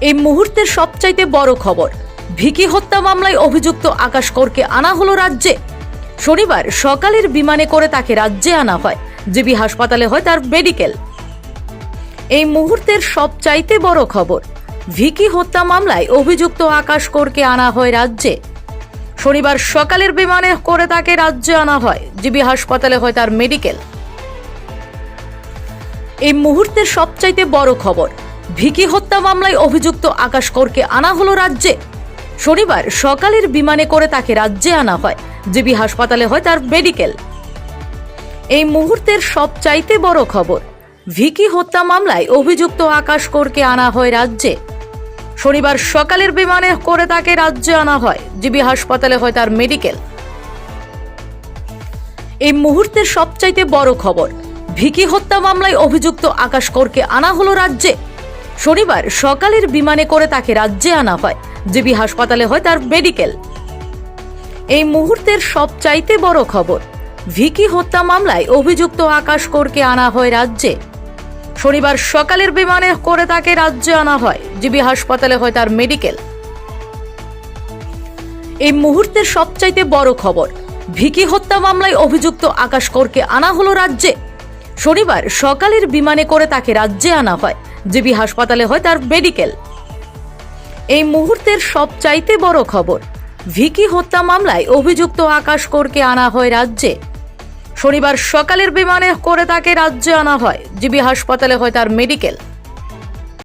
এই মুহূর্তের সবচাইতে বড় খবর, ভিকি হত্যা মামলায় অভিযুক্ত আকাশ করকে আনা হলো রাজ্যে। শনিবার সকালের বিমানে করে তাকে রাজ্যে আনা হয়, জিবি হাসপাতালে হয় তার মেডিকেল। এই মুহূর্তের সবচাইতে বড় খবর, ভিকি হত্যা মামলায় অভিযুক্ত আকাশ করকে আনা হয় রাজ্যে। শনিবার সকালের বিমানে করে তাকে রাজ্যে আনা হয়, জিবি হাসপাতালে হয় তার মেডিকেল। এই মুহূর্তের সবচাইতে বড় খবর ভিকি হত্যা মামলায় অভিযুক্ত আকাশ করকে আনা হলো রাজ্যে। শনিবার সকালের বিমানে করে তাকে রাজ্যে আনা হয়। জিবি হাসপাতালে হয় তার মেডিকেল। এই মুহূর্তের সবচাইতে বড় খবর, ভিকি হত্যা মামলায় অভিযুক্ত আকাশ করকে আনা হয় রাজ্যে। শনিবার সকালের বিমানে করে তাকে রাজ্যে আনা হয়। জিবি হাসপাতালে হয় তার মেডিকেল। এই মুহূর্তের সবচাইতে বড় খবর, ভিকি হত্যা মামলায় অভিযুক্ত আকাশ করকে আনা হলো রাজ্যে। শনিবার সকালের বিমানে করে তাকে রাজ্যে আনা হয়। জিবি হাসপাতালে হয় তার মেডিকেল। এই মুহূর্তের সবচাইতে বড় খবর, ভিকি হত্যা মামলায় অভিযুক্ত আকাশ করকে আনা হয় রাজ্যে। শনিবার সকালের বিমানে করে তাকে রাজ্যে আনা হয়, জিবি হাসপাতালে হয় তার মেডিকেল। এই মুহূর্তের সবচাইতে বড় খবর, ভিকি হত্যা মামলায় অভিযুক্ত আকাশ করকে আনা হলো রাজ্যে। শনিবার সকালের বিমানে করে তাকে রাজ্যে আনা হয় জিবি হাসপাতালে হয় তার মেডিকেল। এই মুহূর্তের সবচাইতে বড় খবর, ভিকি হত্যা মামলায় অভিযুক্ত আকাশ করকে আনা হয় রাজ্যে। শনিবার সকালের বিমানে করে তাকে রাজ্যে আনা হয়, জিবি হাসপাতালে হয় তার মেডিকেল।